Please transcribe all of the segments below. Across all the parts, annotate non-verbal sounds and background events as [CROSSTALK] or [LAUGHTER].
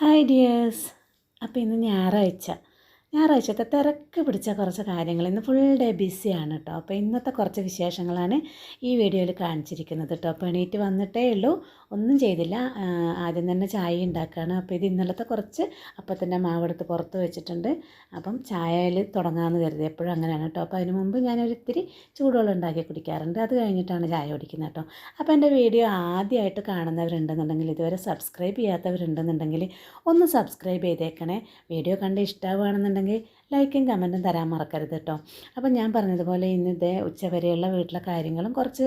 Hi dears അപ്പോൾ ഇന്ന് ഞായറാഴ്ച. ഞായറാഴ്ചത്തെ തിരക്ക് പിടിച്ച കുറച്ച് കാര്യങ്ങൾ. ഇന്ന് ഫുൾ ഡേ ബിസിയാണ് കേട്ടോ അപ്പോൾ ഇന്നത്തെ കുറച്ച് വിശേഷങ്ങളാണ് ഈ വീഡിയോയിൽ കാണിച്ചിരിക്കുന്നത് കേട്ടോ അപ്പോൾ എണീറ്റ് വന്നിട്ടേ ഉള്ളൂ. ഒന്നും ചെയ്തില്ല. ആദ്യം തന്നെ ചായ ഉണ്ടാക്കുകയാണ് അപ്പോൾ ഇത് ഇന്നലത്തെ കുറച്ച് തന്നെ മാവെടുത്ത് പുറത്ത് വെച്ചിട്ടുണ്ട്. അപ്പം ചായയിൽ തുടങ്ങാമെന്ന് കരുതി. എപ്പോഴും അങ്ങനെയാണ് കേട്ടോ. അപ്പോൾ അതിന് മുമ്പ് ഞാനൊരിത്തിരി ചൂടുവെള്ളം ഉണ്ടാക്കി കുടിക്കാറുണ്ട്. അത് കഴിഞ്ഞിട്ടാണ് ചായ കുടിക്കുന്നത് കേട്ടോ. അപ്പോൾ എന്റെ വീഡിയോ ആദ്യമായിട്ട് കാണുന്നവരുണ്ടെന്നുണ്ടെങ്കിൽ ഇതുവരെ സബ്സ്ക്രൈബ് ചെയ്യാത്തവരുണ്ടെന്നുണ്ടെങ്കിൽ ഒന്ന് സബ്സ്ക്രൈബ് ചെയ്തേക്കണേ. വീഡിയോ കണ്ട് ഇഷ്ടമാവുകയാണെന്നുണ്ടെങ്കിൽ ലൈക്കും കമന്റും തരാൻ മറക്കരുത് കേട്ടോ. അപ്പം ഞാൻ പറഞ്ഞതുപോലെ ഇന്നത്തെ ഇതേ ഉച്ചവരെയുള്ള വീട്ടിലെ കാര്യങ്ങളും കുറച്ച്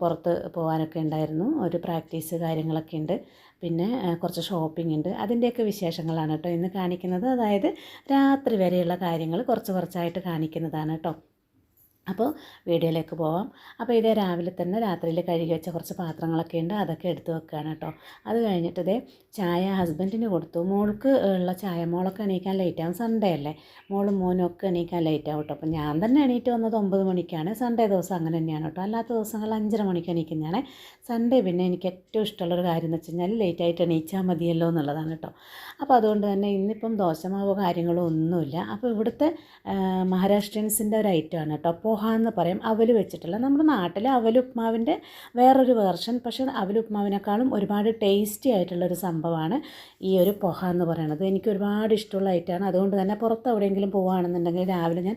പുറത്ത് പോകാനൊക്കെ ഉണ്ടായിരുന്നു. ഒരു പ്രാക്ടീസ് കാര്യങ്ങളൊക്കെ ഉണ്ട്. പിന്നെ കുറച്ച് ഷോപ്പിംഗ് ഉണ്ട്. അതിന്റെയൊക്കെ വിശേഷങ്ങളാണ് കേട്ടോ ഇന്ന് കാണിക്കുന്നത്. അതായത് രാത്രി വരെയുള്ള കാര്യങ്ങൾ കുറച്ച് കുറച്ചായിട്ട് കാണിക്കുന്നതാണ് കേട്ടോ. അപ്പോൾ വീഡിയോയിലേക്ക് പോവാം. അപ്പോൾ ഇതേ രാവിലെ തന്നെ രാത്രിയിൽ കഴുകി വെച്ച കുറച്ച് പാത്രങ്ങളൊക്കെ ഉണ്ട് അതൊക്കെ എടുത്ത് വെക്കുകയാണ് കേട്ടോ. അത് കഴിഞ്ഞിട്ട് ഇതേ ചായ ഹസ്ബൻഡിന് കൊടുത്തു. മോൾക്ക് ഉള്ള ചായ മോളൊക്കെ എണീക്കാൻ ലേറ്റാകും സൺഡേ അല്ലേ? മോളും മോനും ഒക്കെ എണീക്കാൻ ലേറ്റാകും കേട്ടോ. അപ്പോൾ ഞാൻ തന്നെ എണീറ്റ് വന്നത് ഒമ്പത് മണിക്കാണ്. സൺഡേ ദിവസം അങ്ങനെ തന്നെയാണ് കേട്ടോ. അല്ലാത്ത ദിവസങ്ങൾ അഞ്ചര മണിക്ക് എണീക്കുന്നതാണ്. സൺഡേ പിന്നെ എനിക്ക് ഏറ്റവും ഇഷ്ടമുള്ളൊരു കാര്യം എന്ന് വെച്ച് കഴിഞ്ഞാൽ ലേറ്റായിട്ട് എണീച്ചാൽ മതിയല്ലോ എന്നുള്ളതാണ് കേട്ടോ. അപ്പോൾ അതുകൊണ്ട് തന്നെ ഇന്നിപ്പം ദോശമാവോ കാര്യങ്ങളോ ഒന്നുമില്ല. അപ്പോൾ ഇവിടുത്തെ മഹാരാഷ്ട്രിയൻസിന്റെ ഒരു ഐറ്റമാണ് കേട്ടോ. പോഹ എന്ന് പറയും. അവൽ വെച്ചിട്ടുള്ള നമ്മുടെ നാട്ടിൽ അവൽ ഉപ്മാവിന്റെ വേറൊരു വേർഷൻ. പക്ഷേ അവൽ ഉപ്മാവിനേക്കാളും ഒരുപാട് ടേസ്റ്റി ആയിട്ടുള്ളൊരു സംഭവമാണ് ഈ ഒരു പൊഹ എന്ന് പറയുന്നത് എനിക്ക് ഒരുപാട് ഇഷ്ടമുള്ള ഐറ്റമാണ്. അതുകൊണ്ട് തന്നെ പുറത്ത് എവിടെയെങ്കിലും പോവുകയാണെന്നുണ്ടെങ്കിൽ രാവിലെ ഞാൻ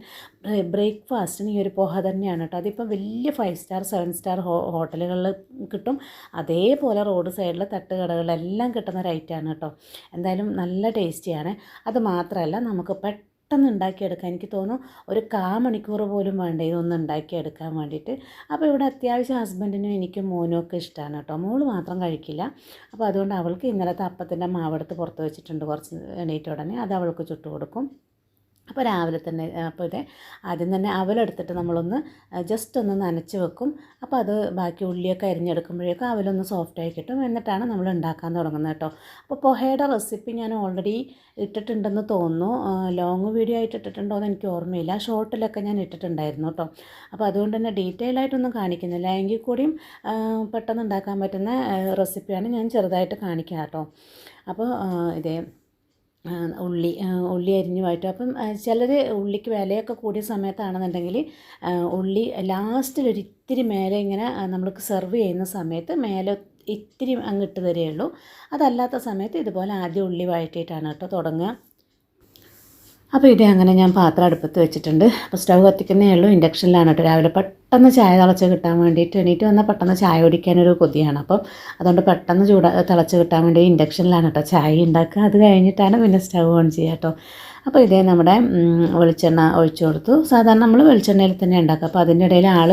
ബ്രേക്ക്ഫാസ്റ്റിന് ഈ ഒരു പൊഹ തന്നെയാണ് കേട്ടോ. അതിപ്പോൾ വലിയ ഫൈവ് സ്റ്റാർ സെവൻ സ്റ്റാർ ഹോട്ടലുകളിൽ കിട്ടും. അതേപോലെ റോഡ് സൈഡിൽ തട്ടുകടകളിലെല്ലാം കിട്ടുന്ന ഒരു ഐറ്റമാണ് കേട്ടോ. എന്തായാലും നല്ല ടേസ്റ്റിയാണ്. അത് മാത്രമല്ല നമുക്ക് പെട്ടെന്ന് ഉണ്ടാക്കിയെടുക്കാൻ എനിക്ക് തോന്നുന്നു ഒരു കാ മണിക്കൂർ പോലും വേണ്ട ഇതൊന്ന് ഉണ്ടാക്കിയെടുക്കാൻ വേണ്ടിയിട്ട്. അപ്പോൾ ഇവിടെ അത്യാവശ്യം ഹസ്ബൻഡിനും എനിക്കും മോനും ഒക്കെ ഇഷ്ടമാണ് കേട്ടോ. മോൾ മാത്രം കഴിക്കില്ല. അപ്പോൾ അതുകൊണ്ട് അവൾക്ക് ഇന്നലത്തെ അപ്പത്തിന്റെ മാവെടുത്ത് പുറത്ത് വെച്ചിട്ടുണ്ട് കുറച്ച് എണീറ്റ് ഉടനെ. അത് അവൾക്ക് ചുട്ടു കൊടുക്കും അപ്പോൾ രാവിലെ തന്നെ അപ്പോൾ ഇതേ ആദ്യം തന്നെ അവലെടുത്തിട്ട് നമ്മളൊന്ന് ജസ്റ്റ് ഒന്ന് നനച്ച് വെക്കും. അപ്പോൾ അത് ബാക്കി ഉള്ളിയൊക്കെ അരിഞ്ഞെടുക്കുമ്പോഴേക്കും അവലൊന്ന് സോഫ്റ്റായി കിട്ടും. എന്നിട്ടാണ് നമ്മൾ ഉണ്ടാക്കാൻ തുടങ്ങുന്നത് കേട്ടോ. അപ്പോൾ പൊഹയുടെ റെസിപ്പി ഞാൻ ഓൾറെഡി ഇട്ടിട്ടുണ്ടെന്ന് തോന്നുന്നു. ലോങ് വീഡിയോ ആയിട്ട് ഇട്ടിട്ടുണ്ടോ എന്ന് എനിക്ക് ഓർമ്മയില്ല. ഷോർട്ടിലൊക്കെ ഞാൻ ഇട്ടിട്ടുണ്ടായിരുന്നു കേട്ടോ. അപ്പോൾ അതുകൊണ്ട് തന്നെ ഡീറ്റെയിൽ ആയിട്ടൊന്നും കാണിക്കുന്നില്ല. എങ്കിൽ കൂടിയും പെട്ടെന്ന് ഉണ്ടാക്കാൻ പറ്റുന്ന റെസിപ്പിയാണ് ഞാൻ ചെറുതായിട്ട് കാണിക്കുക കേട്ടോ. അപ്പോൾ ഇതേ ഉള്ളി ഉള്ളി അരിഞ്ഞു വഴറ്റും. അപ്പം ചിലർ ഉള്ളിക്ക് വിലയൊക്കെ കൂടിയ സമയത്താണെന്നുണ്ടെങ്കിൽ ഉള്ളി ലാസ്റ്റിൽ ഒരു ഇത്തിരി മേലെ ഇങ്ങനെ നമ്മൾക്ക് സെർവ് ചെയ്യുന്ന സമയത്ത് മേലെ ഇത്തിരി അങ്ങിട്ട് തരികയുള്ളൂ. അതല്ലാത്ത സമയത്ത് ഇതുപോലെ ആദ്യം ഉള്ളി വഴറ്റിയിട്ടാണ് കേട്ടോ തുടങ്ങുക. അപ്പോൾ ഇത് അങ്ങനെ ഞാൻ പാത്രം അടുപ്പത്ത് വെച്ചിട്ടുണ്ട്. അപ്പോൾ സ്റ്റൗ കത്തിക്കുന്നേ ഉള്ളൂ. ഇൻഡക്ഷനിലാണ് കേട്ടോ രാവിലെ പെട്ടെന്ന് ചായ തിളച്ച് കിട്ടാൻ വേണ്ടിയിട്ട് എണീറ്റ് വന്നാൽ പെട്ടെന്ന് ചായ കുടിക്കാനൊരു കൊതിയാണ്. അപ്പം അതുകൊണ്ട് പെട്ടെന്ന് ചൂട തിളച്ച് കിട്ടാൻ വേണ്ടി ഇൻഡക്ഷനിലാണ് കേട്ടോ ചായ ഉണ്ടാക്കുക. അത് കഴിഞ്ഞിട്ടാണ് പിന്നെ സ്റ്റവ് ഓൺ ചെയ്യുക കേട്ടോ. അപ്പോൾ ഇതേ നമ്മുടെ വെളിച്ചെണ്ണ ഒഴിച്ചു കൊടുത്തു. സാധാരണ നമ്മൾ വെളിച്ചെണ്ണയിൽ തന്നെ ഉണ്ടാക്കുക. അപ്പോൾ അതിന്റെ ഇടയിൽ ആൾ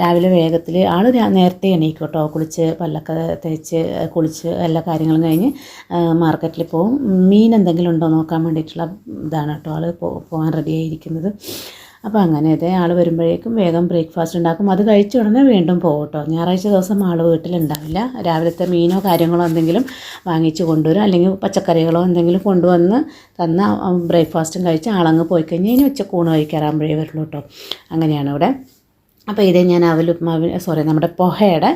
രാവിലെ വേഗത്തിൽ ആൾ നേരത്തെ എണീക്കും കേട്ടോ. കുളിച്ച് പല്ലൊക്കെ തേച്ച് കുളിച്ച് എല്ലാ കാര്യങ്ങളും കഴിഞ്ഞ് മാർക്കറ്റിൽ പോകും. മീൻ എന്തെങ്കിലും ഉണ്ടോ നോക്കാൻ വേണ്ടിയിട്ടുള്ള ഇതാണ് കേട്ടോ ആൾ പോകാൻ റെഡി ആയിരിക്കുന്നത്. അപ്പോൾ അങ്ങനെ ഇതേ ആൾ വരുമ്പോഴേക്കും വേഗം ബ്രേക്ക്ഫാസ്റ്റ് ഉണ്ടാക്കും. അത് കഴിച്ച ഉടനെ വീണ്ടും പോകട്ടോ കേട്ടോ. ഞായറാഴ്ച ദിവസം ആൾ വീട്ടിലുണ്ടാവില്ല. രാവിലത്തെ മീനോ കാര്യങ്ങളോ എന്തെങ്കിലും വാങ്ങിച്ച് കൊണ്ടുവരും. അല്ലെങ്കിൽ പച്ചക്കറികളോ എന്തെങ്കിലും കൊണ്ടുവന്ന് തന്ന ബ്രേക്ക്ഫാസ്റ്റും കഴിച്ച് ആളങ്ങ് പോയി കഴിഞ്ഞ് ഇനി ഉച്ചക്കൂണ് കഴിക്കാറാകുമ്പോഴേ വരുള്ളൂ കേട്ടോ. അങ്ങനെയാണ് ഇവിടെ. അപ്പോൾ ഇതേ ഞാൻ അവൽ സോറി നമ്മുടെ പൊഹയുടെ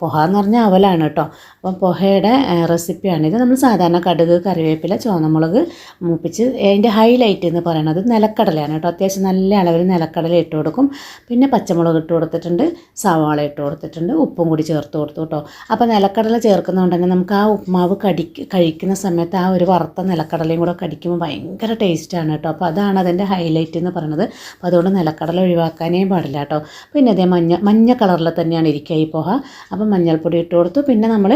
പൊഹ എന്ന് പറഞ്ഞാൽ അവലാണ് കേട്ടോ. അപ്പം പൊഹയുടെ റെസിപ്പിയാണ് ഇത്. നമ്മൾ സാധാരണ കടുക് കറിവേപ്പില ചുവന്നമുളക് മൂപ്പിച്ച് അതിന്റെ ഹൈലൈറ്റ് എന്ന് പറയുന്നത് നിലക്കടലയാണ് കേട്ടോ. അത്യാവശ്യം നല്ല അളവിൽ നിലക്കടല ഇട്ട് കൊടുക്കും. പിന്നെ പച്ചമുളക് ഇട്ട് കൊടുത്തിട്ടുണ്ട് സവാള ഇട്ട് കൊടുത്തിട്ടുണ്ട് ഉപ്പും കൂടി ചേർത്ത് കൊടുത്തു കേട്ടോ. അപ്പോൾ നിലക്കടല ചേർക്കുന്നതുകൊണ്ട് തന്നെ നമുക്ക് ആ ഉപ്മാവ് കടി കഴിക്കുന്ന സമയത്ത് ആ ഒരു വറുത്ത നിലക്കടലയും കൂടെ കടിക്കുമ്പോൾ ഭയങ്കര ടേസ്റ്റാണ് കേട്ടോ. അപ്പോൾ അതാണ് അതിന്റെ ഹൈലൈറ്റ് എന്ന് പറയുന്നത് അപ്പോൾ അതുകൊണ്ട് നിലക്കടല ഒഴിവാക്കാനേ പാടില്ല കേട്ടോ. പിന്നെ അതേ മഞ്ഞ മഞ്ഞ കളറിൽ തന്നെയാണ് ഇരിക്കുക ഈ പോഹ. അപ്പം മഞ്ഞൾപ്പൊടി ഇട്ട് കൊടുത്തു. പിന്നെ നമ്മൾ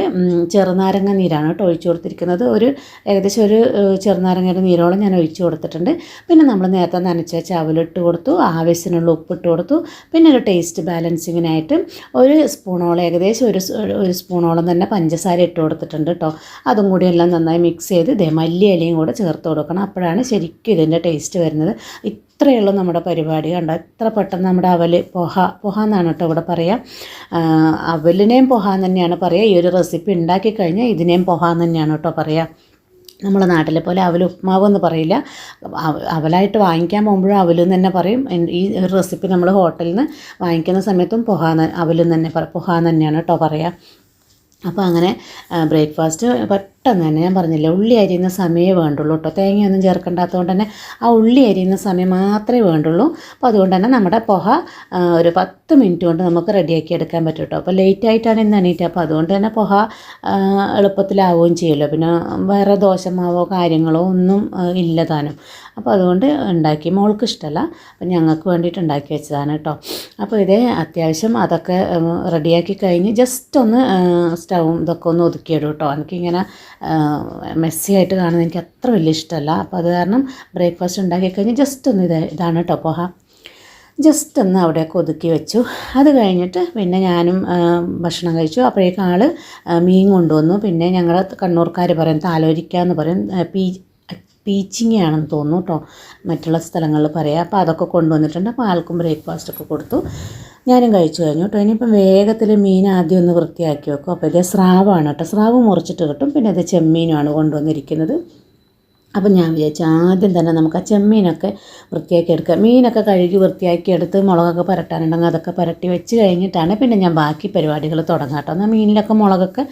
ചെറുനാരങ്ങ നീരാണ് കേട്ടോ ഒഴിച്ചു കൊടുത്തിരിക്കുന്നത്. ഒരു ഏകദേശം ഒരു ചെറുനാരങ്ങയുടെ നീരോളം ഞാൻ ഒഴിച്ചു കൊടുത്തിട്ടുണ്ട്. പിന്നെ നമ്മൾ നേരത്തെ നനച്ച ചവലിട്ട് കൊടുത്തു. ആവശ്യത്തിനുള്ള ഉപ്പിട്ട് കൊടുത്തു. പിന്നെ ഒരു ടേസ്റ്റ് ബാലൻസിങ്ങിനായിട്ട് ഒരു സ്പൂണോളം ഏകദേശം ഒരു ഒരു സ്പൂണോളം തന്നെ പഞ്ചസാര ഇട്ട് കൊടുത്തിട്ടുണ്ട് കേട്ടോ. അതും കൂടി എല്ലാം നന്നായി മിക്സ് ചെയ്ത് ഇതേ മല്ലി ഇലയും കൂടെ ചേർത്ത് കൊടുക്കണം. അപ്പോഴാണ് ശരിക്കും ഇതിന്റെ ടേസ്റ്റ് വരുന്നത്. ഇത്രയേ ഉള്ളൂ നമ്മുടെ പരിപാടി. കണ്ടോ? എത്ര പെട്ടെന്ന് നമ്മുടെ അവൽ പൊഹ പൊഹ എന്നാണ് കേട്ടോ ഇവിടെ പറയുക അവലിനെയും പൊഹ എന്ന് തന്നെയാണ് പറയുക ഈ ഒരു റെസിപ്പി ഉണ്ടാക്കി കഴിഞ്ഞാൽ ഇതിനെയും പൊഹ എന്ന് തന്നെയാണ് കേട്ടോ പറയുക നമ്മുടെ നാട്ടിലെ പോലെ അവൽ ഉപ്മാവ് എന്ന് പറയില്ല. അവ- അവലായിട്ട് വാങ്ങിക്കാൻ പോകുമ്പോഴും അവലെന്ന് തന്നെ പറയും. ഈ ഒരു റെസിപ്പി നമ്മൾ ഹോട്ടലിൽ നിന്ന് വാങ്ങിക്കുന്ന സമയത്തും പൊഹ അവലെന്ന് തന്നെ പറ പൊഹാന്ന് തന്നെയാണ് കേട്ടോ പറയുക അപ്പോൾ അങ്ങനെ ബ്രേക്ക്ഫാസ്റ്റ് പെട്ടെന്ന് തന്നെ ഞാൻ പറഞ്ഞില്ല ഉള്ളി അരിയുന്ന സമയമേ വേണ്ടുള്ളൂ കേട്ടോ തേങ്ങയൊന്നും ചേർക്കേണ്ടാത്തതുകൊണ്ട് തന്നെ ആ ഉള്ളി അരിയുന്ന സമയം മാത്രമേ വേണ്ടുള്ളൂ. അപ്പോൾ അതുകൊണ്ട് തന്നെ നമ്മുടെ പുഹ ഒരു പത്ത് മിനിറ്റ് കൊണ്ട് നമുക്ക് റെഡിയാക്കി എടുക്കാൻ പറ്റും കേട്ടോ അപ്പോൾ ലേറ്റ് ആയിട്ടാണ് ഇന്ന് എണീറ്റ്. അപ്പോൾ അതുകൊണ്ട് തന്നെ പുഹ എളുപ്പത്തിലാവുകയും ചെയ്യുമല്ലോ. പിന്നെ വേറെ ദോശമാവോ കാര്യങ്ങളോ ഒന്നും ഇല്ല താനും. അപ്പോൾ അതുകൊണ്ട് ഉണ്ടാക്കി മോൾക്ക് ഇഷ്ടമല്ല അപ്പം ഞങ്ങൾക്ക് വേണ്ടിയിട്ട് ഉണ്ടാക്കി വെച്ചതാണ് കേട്ടോ അപ്പോൾ ഇതേ അത്യാവശ്യം അതൊക്കെ റെഡിയാക്കി കഴിഞ്ഞ് ജസ്റ്റ് ഒന്ന് സ്റ്റൗവും ഇതൊക്കെ ഒന്ന് ഒതുക്കിയിടും കേട്ടോ എനിക്കിങ്ങനെ മെസ്സി ആയിട്ട് കാണുന്നത് എനിക്ക് അത്ര വലിയ ഇഷ്ടമല്ല. അപ്പോൾ അത് കാരണം ബ്രേക്ക്ഫാസ്റ്റ് ഉണ്ടാക്കി കഴിഞ്ഞ് ജസ്റ്റ് ഒന്ന് ഇത് ഇതാണ് കേട്ടോ പോഹ. ജസ്റ്റ് ഒന്ന് അവിടെയൊക്കെ ഒതുക്കി വെച്ചു. അത് കഴിഞ്ഞിട്ട് പിന്നെ ഞാനും ഭക്ഷണം കഴിച്ചു. അപ്പോഴേക്കും ആൾ മീൻ കൊണ്ടുവന്നു. പിന്നെ ഞങ്ങൾ കണ്ണൂർക്കാർ പറയും താലോരിക്ക എന്ന് പറയും ആ, പീ പീച്ചിങ്ങയാണെന്ന് തോന്നുന്നു കേട്ടോ മറ്റുള്ള സ്ഥലങ്ങളിൽ പറയാം. അപ്പോൾ അതൊക്കെ കൊണ്ടുവന്നിട്ടുണ്ട്. അപ്പോൾ ആൾക്കും ബ്രേക്ക്ഫാസ്റ്റ് ഒക്കെ കൊടുത്തു. ഞാനും കഴിച്ചു കഴിഞ്ഞു കേട്ടോ ഇനിയിപ്പം വേഗത്തിൽ മീൻ ആദ്യം ഒന്ന് വൃത്തിയാക്കി വെക്കും. അപ്പോൾ ഇത് സ്രാവാണ് കേട്ടോ സ്രാവ് മുറിച്ചിട്ട് കിട്ടും. പിന്നെ അത് ചെമ്മീനുമാണ് കൊണ്ടുവന്നിരിക്കുന്നത്. അപ്പം ഞാൻ വിചാരിച്ചു ആദ്യം തന്നെ നമുക്ക് ആ ചെമ്മീനൊക്കെ വൃത്തിയാക്കി എടുക്കാം. മീനൊക്കെ കഴുകി വൃത്തിയാക്കി എടുത്ത് മുളകൊക്കെ പുരട്ടാനുണ്ടെങ്കിൽ അതൊക്കെ പുരട്ടി വെച്ച് കഴിഞ്ഞിട്ടാണ് പിന്നെ ഞാൻ ബാക്കി പരിപാടികൾ തുടങ്ങാം കേട്ടോ എന്നാൽ മീനിലൊക്കെ മുളകൊക്കെ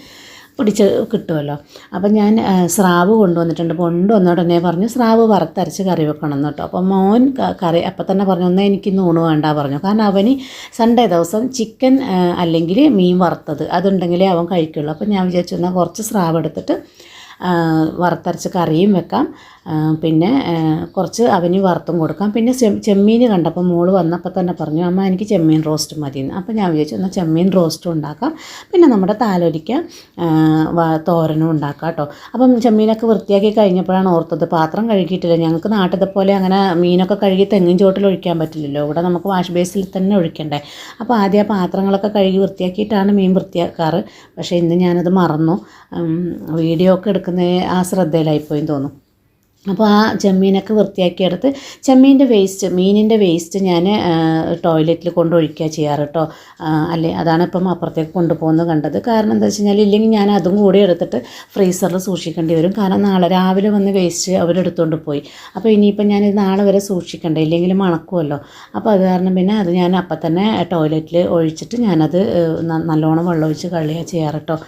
പിടിച്ച് കിട്ടുമല്ലോ. അപ്പം ഞാൻ സ്രാവ് കൊണ്ടുവന്നിട്ടുണ്ട്. കൊണ്ടുവന്ന ഉടനെ പറഞ്ഞു സ്രാവ് വറുത്തരച്ച് കറി വെക്കണം എന്ന് കേട്ടോ. അപ്പം മോൻ കറി അപ്പം തന്നെ പറഞ്ഞു ഒന്നേ എനിക്ക് ഊണ് വേണ്ട പറഞ്ഞു. കാരണം അവന് സൺഡേ ദിവസം ചിക്കൻ അല്ലെങ്കിൽ മീൻ വറുത്തത് അതുണ്ടെങ്കിലേ അവൻ കഴിക്കുള്ളൂ. അപ്പം ഞാൻ വിചാരിച്ചു എന്നാൽ കുറച്ച് സ്രാവ് എടുത്തിട്ട് വറുത്തരച്ച് കറിയും വെക്കാം. പിന്നെ കുറച്ച് അവന് വറുത്തും കൊടുക്കാം. പിന്നെ ചെമ്മീൻ കണ്ടപ്പോൾ മോൾ വന്നപ്പോൾ തന്നെ പറഞ്ഞു അമ്മ എനിക്ക് ചെമ്മീൻ റോസ്റ്റ് മതി എന്ന് അപ്പോൾ ഞാൻ വിചാരിച്ചു എന്നാൽ ചെമ്മീൻ റോസ്റ്റും ഉണ്ടാക്കാം. പിന്നെ നമ്മുടെ താലോലിക്ക തോരനും ഉണ്ടാക്കാം കേട്ടോ. അപ്പം ചെമ്മീനൊക്കെ വൃത്തിയാക്കി കഴിഞ്ഞപ്പോഴാണ് ഓർത്തത് പാത്രം കഴുകിയിട്ടില്ല. ഞങ്ങൾക്ക് നാട്ടിലത്തെ പോലെ അങ്ങനെ മീനൊക്കെ കഴുകി തെങ്ങിൻ ചോട്ടിൽ ഒഴിക്കാൻ പറ്റില്ലല്ലോ. ഇവിടെ നമുക്ക് വാഷ് ബേസിൽ തന്നെ ഒഴിക്കണ്ടേ? അപ്പോൾ ആദ്യം ആ പാത്രങ്ങളൊക്കെ കഴുകി വൃത്തിയാക്കിയിട്ടാണ് മീൻ വൃത്തിയാക്കാറ്. പക്ഷേ ഇന്ന് ഞാനത് മറന്നു. വീഡിയോ ഒക്കെ എടുക്കുന്ന ആ ശ്രദ്ധയിലായിപ്പോയി തോന്നും അപ്പോൾ ആ ചെമ്മീനൊക്കെ വൃത്തിയാക്കിയെടുത്ത് ചെമ്മീന്റെ വേസ്റ്റ് മീനിന്റെ വേസ്റ്റ് ഞാൻ ടോയ്ലറ്റിൽ കൊണ്ടൊഴിക്കുക ചെയ്യാറ് കേട്ടോ അല്ലേ അതാണ് ഇപ്പം അപ്പുറത്തേക്ക് കൊണ്ടുപോകുന്നത് കണ്ടത്. കാരണം എന്താ വെച്ച് കഴിഞ്ഞാൽ ഇല്ലെങ്കിൽ ഞാൻ അതും കൂടി എടുത്തിട്ട് ഫ്രീസറിൽ സൂക്ഷിക്കേണ്ടി വരും. കാരണം നാളെ രാവിലെ വന്ന് വേസ്റ്റ് അവരെടുത്തുകൊണ്ട് പോയി. അപ്പോൾ ഇനിയിപ്പം ഞാൻ നാളെ വരെ സൂക്ഷിക്കണ്ടേ? ഇല്ലെങ്കിൽ മണക്കുമല്ലോ അപ്പോൾ അത് കാരണം പിന്നെ അത് ഞാൻ അപ്പം തന്നെ ടോയ്ലറ്റിൽ ഒഴിച്ചിട്ട് ഞാനത് നല്ലോണം വെള്ളം ഒഴിച്ച് കളിയുക ചെയ്യാറ് കേട്ടോ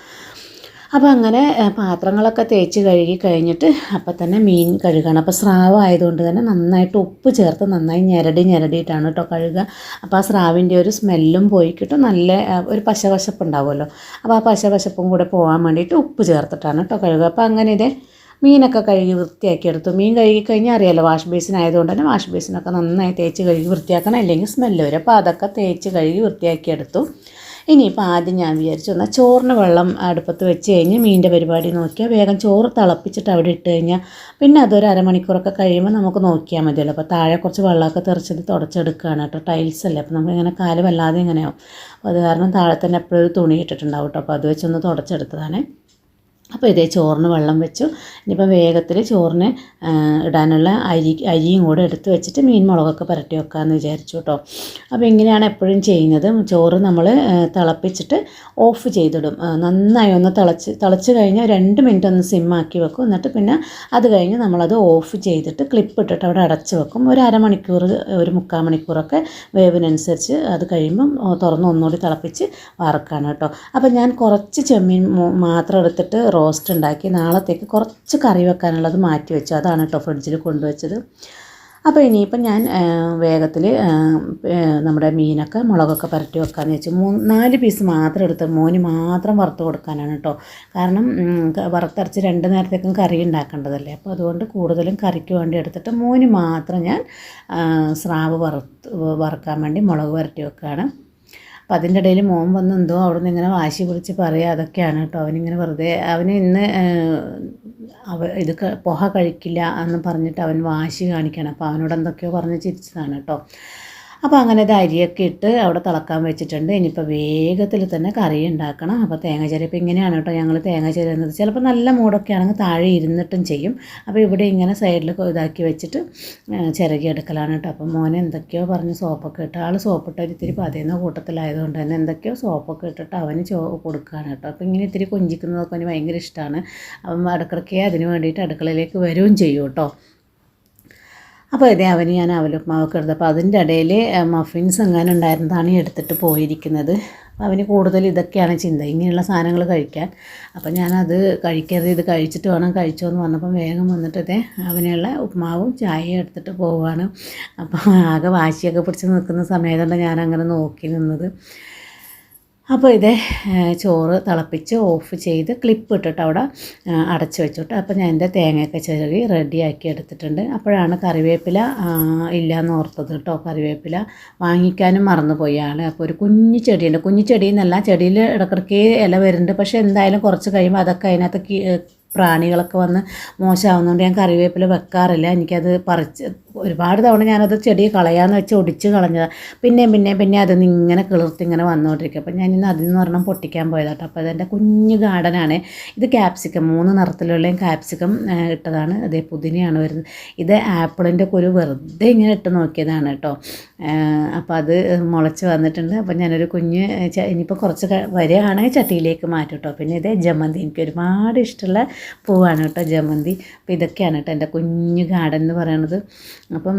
അപ്പോൾ അങ്ങനെ പാത്രങ്ങളൊക്കെ തേച്ച് കഴുകി കഴിഞ്ഞിട്ട് അപ്പം തന്നെ മീൻ കഴുകണം. അപ്പോൾ സ്രാവ് ആയതുകൊണ്ട് തന്നെ നന്നായിട്ട് ഉപ്പ് ചേർത്ത് നന്നായി ഞെരടി ഞെരടിയിട്ടാണ് കേട്ടോ കഴുകുക അപ്പോൾ ആ സ്രാവിന്റെ ഒരു സ്മെല്ലും പോയി കിട്ടും. നല്ല ഒരു പശവശപ്പ് ഉണ്ടാവുമല്ലോ. അപ്പോൾ ആ പശവശപ്പും കൂടെ പോകാൻ വേണ്ടിയിട്ട് ഉപ്പ് ചേർത്തിട്ടാണ് കേട്ടോ കഴുകുക. അപ്പോൾ അങ്ങനെ ഇതേ മീനൊക്കെ കഴുകി വൃത്തിയാക്കി എടുത്തു. മീൻ കഴുകി കഴിഞ്ഞാൽ അറിയാലോ വാഷ് ബേസിൻ ആയതുകൊണ്ട് തന്നെ വാഷ് ബേസിനൊക്കെ നന്നായി തേച്ച് കഴുകി വൃത്തിയാക്കണം. അല്ലെങ്കിൽ സ്മെല്ല് വരും. അപ്പോൾ അതൊക്കെ തേച്ച് കഴുകി വൃത്തിയാക്കി എടുത്തു. ഇനിയിപ്പോൾ ആദ്യം ഞാൻ വിചാരിച്ചു എന്നാൽ ചോറിന് വെള്ളം അടുപ്പത്ത് വെച്ച് കഴിഞ്ഞ് മീനിന്റെ പരിപാടി നോക്കിയാൽ വേഗം ചോറ് തിളപ്പിച്ചിട്ട് അവിടെ ഇട്ട് കഴിഞ്ഞാൽ പിന്നെ അതൊരു അരമണിക്കൂറൊക്കെ കഴിയുമ്പോൾ നമുക്ക് നോക്കിയാൽ മതിയല്ലോ. അപ്പോൾ താഴെ കുറച്ച് വെള്ളമൊക്കെ തെറിച്ചത് തുടച്ചെടുക്കുകയാണ് കേട്ടോ. ടൈൽസ് അല്ലേ. അപ്പോൾ നമുക്ക് ഇങ്ങനെ കാൽ വല്ലാതെ ഇങ്ങനെയാവും. അപ്പോൾ അത് കാരണം താഴെ തന്നെ എപ്പോഴും തുണി ഇട്ടിട്ടുണ്ടാവും കേട്ടോ. അപ്പോൾ അത് വെച്ചൊന്ന് തുടച്ചെടുത്തതാണ്. അപ്പോൾ ഇതേ ചോറിന് വെള്ളം വെച്ചു. ഇനിയിപ്പോൾ വേഗത്തിൽ ചോറിന് ഇടാനുള്ള അരി അരിയും കൂടെ എടുത്ത് വെച്ചിട്ട് മീൻ മുളകൊക്കെ പുരട്ടി വെക്കാമെന്ന് വിചാരിച്ചു കേട്ടോ. അപ്പോൾ ഇങ്ങനെയാണ് എപ്പോഴും ചെയ്യുന്നത്. ചോറ് നമ്മൾ തിളപ്പിച്ചിട്ട് ഓഫ് ചെയ്തിടും. നന്നായി ഒന്ന് തിളച്ച് തിളച്ച് കഴിഞ്ഞാൽ രണ്ട് മിനിറ്റ് ഒന്ന് സിമ്മാക്കി വെക്കും. എന്നിട്ട് പിന്നെ അത് കഴിഞ്ഞ് നമ്മളത് ഓഫ് ചെയ്തിട്ട് ക്ലിപ്പ് ഇട്ടിട്ട് അവിടെ അടച്ച് വെക്കും. ഒരു അരമണിക്കൂർ ഒരു മുക്കാൽ മണിക്കൂറൊക്കെ വേവിനനുസരിച്ച് അത് കഴിയുമ്പം തുറന്ന് ഒന്നുകൂടി തിളപ്പിച്ച് വറക്കാണ് കേട്ടോ. അപ്പോൾ ഞാൻ കുറച്ച് ചെമ്മീൻ മാത്രം എടുത്തിട്ട് റോസ്റ്റ് ഉണ്ടാക്കി നാളത്തേക്ക് കുറച്ച് കറി വെക്കാനുള്ളത് മാറ്റി വെച്ചു. അതാണ് കേട്ടോ ഫ്രിഡ്ജിൽ കൊണ്ടുവച്ചത്. അപ്പോൾ ഇനിയിപ്പം ഞാൻ വേഗത്തിൽ നമ്മുടെ മീനൊക്കെ മുളകൊക്കെ പുരട്ടി വെക്കാമെന്ന് വെച്ചു. മൂന്ന് നാല് പീസ് മാത്രം എടുത്ത് മോന് മാത്രം വറുത്ത് കൊടുക്കാനാണ് കേട്ടോ. കാരണം വറുത്തരച്ച് രണ്ട് നേരത്തേക്കും കറി ഉണ്ടാക്കേണ്ടതല്ലേ. അപ്പോൾ അതുകൊണ്ട് കൂടുതലും കറിക്ക് വേണ്ടി എടുത്തിട്ട് മോന് മാത്രം ഞാൻ സ്രാവ് വറുത്ത് വറുക്കാൻ വേണ്ടി മുളക് പുരട്ടി വെക്കുകയാണ്. അപ്പം അതിന്റെ ഇടയിൽ മോൻ വന്ന് എന്തോ അവിടെ നിന്ന് ഇങ്ങനെ വാശി പിടിച്ച് പറയുക അതൊക്കെയാണ് കേട്ടോ. അവനിങ്ങനെ വെറുതെ അവന് ഇന്ന് അവ ഇത് പുഹ കഴിക്കില്ല എന്ന് പറഞ്ഞിട്ട് അവൻ വാശി കാണിക്കണം. അപ്പോൾ അവനോട് എന്തൊക്കെയോ പറഞ്ഞ് ചിരിച്ചതാണ് കേട്ടോ. അപ്പോൾ അങ്ങനെ ഇത് അരിയൊക്കെ ഇട്ട് അവിടെ തിളക്കാൻ വെച്ചിട്ടുണ്ട്. ഇനിയിപ്പോൾ വേഗത്തിൽ തന്നെ കറി ഉണ്ടാക്കണം. അപ്പോൾ തേങ്ങ ചിരപ്പ് ഇങ്ങനെയാണ് കേട്ടോ ഞങ്ങൾ തേങ്ങ ചിരുന്നത് ചിലപ്പോൾ നല്ല മൂടൊക്കെ ആണെങ്കിൽ താഴെ ഇരുന്നിട്ടും ചെയ്യും. അപ്പോൾ ഇവിടെ ഇങ്ങനെ സൈഡിൽ ഇതാക്കി വെച്ചിട്ട് ചിരകി എടുക്കലാണ് കേട്ടോ. അപ്പോൾ മോനെ എന്തൊക്കെയോ പറഞ്ഞ് സോപ്പൊക്കെ ഇട്ട് ആൾ സോപ്പിട്ട് ഒരു ഇത്തിരി പതിയുന്ന കൂട്ടത്തിലായതുകൊണ്ട് തന്നെ എന്തൊക്കെയോ സോപ്പൊക്കെ ഇട്ടിട്ട് അവന് ചോ കൊടുക്കുകയാണ് കേട്ടോ. അപ്പോൾ ഇങ്ങനെ ഇത്തിരി കൊഞ്ചിക്കുന്നതൊക്കെ അവന് ഭയങ്കര ഇഷ്ടമാണ് അപ്പം അടുക്കളക്കേ അതിന് വേണ്ടിയിട്ട് അടുക്കളയിലേക്ക് വരികയും ചെയ്യും കേട്ടോ. അപ്പോൾ ഇതേ അവന് ഞാൻ അവലുപ്മാവൊക്കെ എടുത്തത്. അപ്പോൾ അതിന്റെ ഇടയിൽ മഫിൻസ് എങ്ങനെ ഉണ്ടായിരുന്നതാണ് എടുത്തിട്ട് പോയിരിക്കുന്നത്. അപ്പോൾ അവന് കൂടുതൽ ഇതൊക്കെയാണ് ചിന്ത. ഇങ്ങനെയുള്ള സാധനങ്ങൾ കഴിക്കാൻ. അപ്പോൾ ഞാനത് കഴിക്കരുത് ഇത് കഴിച്ചിട്ട് വേണം കഴിച്ചോ എന്ന് പറഞ്ഞപ്പം വേഗം വന്നിട്ട് ഇതേ അവനുള്ള ഉപ്മാവും ചായയും എടുത്തിട്ട് പോവുകയാണ് അപ്പോൾ ആകെ വാശിയൊക്കെ പിടിച്ച് നിൽക്കുന്ന സമയത്താണ് ഞാനങ്ങനെ നോക്കി നിന്നത്. അപ്പോൾ ഇത് ചോറ് തിളപ്പിച്ച് ഓഫ് ചെയ്ത് ക്ലിപ്പ് ഇട്ടിട്ട് അവിടെ അടച്ച് വെച്ചിട്ട് അപ്പോൾ ഞാൻ എന്റെ തേങ്ങയൊക്കെ ചെറുകി റെഡിയാക്കി എടുത്തിട്ടുണ്ട്. അപ്പോഴാണ് കറിവേപ്പില ഇല്ലയെന്ന് ഓർത്തത് കേട്ടോ. കറിവേപ്പില വാങ്ങിക്കാനും മറന്നുപോയി അപ്പോൾ ഒരു കുഞ്ഞു ചെടിയുണ്ട്. കുഞ്ഞു ചെടി എന്നല്ല ചെടിയിൽ ഇടക്കിടക്ക് ഇല വരുന്നുണ്ട്. പക്ഷേ എന്തായാലും കുറച്ച് കഴിയുമ്പോൾ അതൊക്കെ അതിനകത്ത് പ്രാണികളൊക്കെ വന്ന് മോശമാവുന്നതുകൊണ്ട് ഞാൻ കറിവേപ്പില വെക്കാറില്ല. എനിക്കത് പറിച്ച് ഒരുപാട് തവണ ഞാനത് ചെടി കളയാന്ന് വെച്ച് ഒടിച്ച് കളഞ്ഞതാണ് പിന്നെ പിന്നെ പിന്നെ അതിൽ നിന്ന് ഇങ്ങനെ കിളിർത്ത് ഇങ്ങനെ വന്നുകൊണ്ടിരിക്കും അപ്പം ഞാൻ ഇന്ന് അതിൽ നിന്ന് പറഞ്ഞാൽ പൊട്ടിക്കാൻ പോയതാട്ടോ. അപ്പോൾ അതെന്റെ കുഞ്ഞു ഗാർഡനാണ്. ഇത് ക്യാപ്സിക്കം മൂന്ന് നിറത്തിലുള്ളതും ക്യാപ്സിക്കം ഇട്ടതാണ്. അതേ പുതിനയാണ് വരുന്നത്. ഇത് ആപ്പിളിന്റെ കുരു വെറുതെ ഇങ്ങനെ ഇട്ട് നോക്കിയതാണ് കേട്ടോ. അപ്പോൾ അത് മുളച്ച് വന്നിട്ടുണ്ട്. അപ്പോൾ ഞാനൊരു കുഞ്ഞ് ഇനിയിപ്പോൾ കുറച്ച് വരികയാണെങ്കിൽ ചട്ടിയിലേക്ക് മാറ്റും കേട്ടോ. പിന്നെ ഇത് ജമന്തി. എനിക്ക് ഒരുപാട് ഇഷ്ടമുള്ള പൂവാണ് കേട്ടോ ജമന്തി. അപ്പോൾ ഇതൊക്കെയാണ് കേട്ടോ എന്റെ കുഞ്ഞു ഗാർഡൻ എന്ന് പറയുന്നത് അപ്പം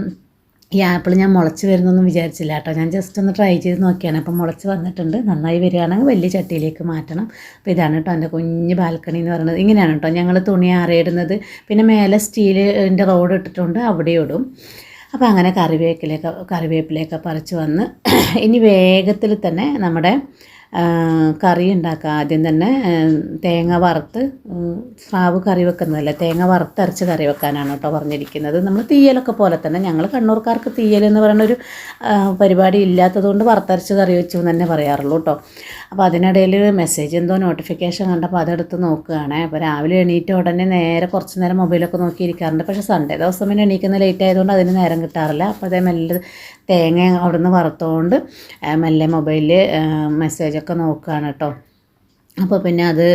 ഈ ആപ്പിൾ ഞാൻ മുളച്ച് വരുന്നൊന്നും വിചാരിച്ചില്ല കേട്ടോ. ഞാൻ ജസ്റ്റ് ഒന്ന് ട്രൈ ചെയ്ത് നോക്കിയാണ്. അപ്പം മുളച്ച് വന്നിട്ടുണ്ട്. നന്നായി വരികയാണെങ്കിൽ വലിയ ചട്ടിയിലേക്ക് മാറ്റണം. അപ്പോൾ ഇതാണ് കേട്ടോ എന്റെ കുഞ്ഞ് ബാൽക്കണി എന്ന് പറയുന്നത്. ഇങ്ങനെയാണ് കേട്ടോ. ഞങ്ങൾ തുണി ആറിയിടുന്നത്. പിന്നെ മേലെ സ്റ്റീലിന്റെ റോഡ് ഇട്ടിട്ടുണ്ട്. അവിടെ ഇടും. അപ്പോൾ അങ്ങനെ കറിവേപ്പിലേക്ക് കറിവേപ്പിലേക്ക് പറിച്ച് വന്ന് [CLEARS THROAT] ഇനി വേഗത്തിൽ തന്നെ നമ്മുടെ കറി ഉണ്ടാക്കുക. ആദ്യം തന്നെ തേങ്ങ വറുത്ത് സ്രാവ് കറി വെക്കുന്നതല്ല? തേങ്ങ വറുത്തരച്ച് കറി വെക്കാനാണ് കേട്ടോ പറഞ്ഞിരിക്കുന്നത്. നമ്മൾ തീയലൊക്കെ പോലെ തന്നെ ഞങ്ങൾ കണ്ണൂർക്കാർക്ക് തീയൽ എന്ന് പറയുന്ന ഒരു പരിപാടി ഇല്ലാത്തതുകൊണ്ട് വറുത്തരച്ച് കറി വെച്ചു എന്ന് തന്നെ പറയാറുള്ളൂ കേട്ടോ. അപ്പോൾ അതിനിടയിൽ മെസ്സേജ് എന്തോ നോട്ടിഫിക്കേഷൻ കണ്ടപ്പോൾ അതെടുത്ത് നോക്കുകയാണ്. അപ്പോൾ രാവിലെ എണീറ്റ ഉടനെ നേരെ കുറച്ച് നേരം മൊബൈലൊക്കെ നോക്കിയിരിക്കാറുണ്ട്. പക്ഷേ സൺഡേ ദിവസം പിന്നെ എണീക്കുന്ന ലേറ്റ് ആയതുകൊണ്ട് അതിന് നേരം കിട്ടാറില്ല. അപ്പോൾ അതേ മെല്ലെ തേങ്ങ അവിടുന്ന് വറുത്തുകൊണ്ട് മെല്ലെ മൊബൈലിൽ മെസ്സേജൊക്കെ നോക്കുകയാണ് കേട്ടോ അപ്പോൾ പിന്നെ അത്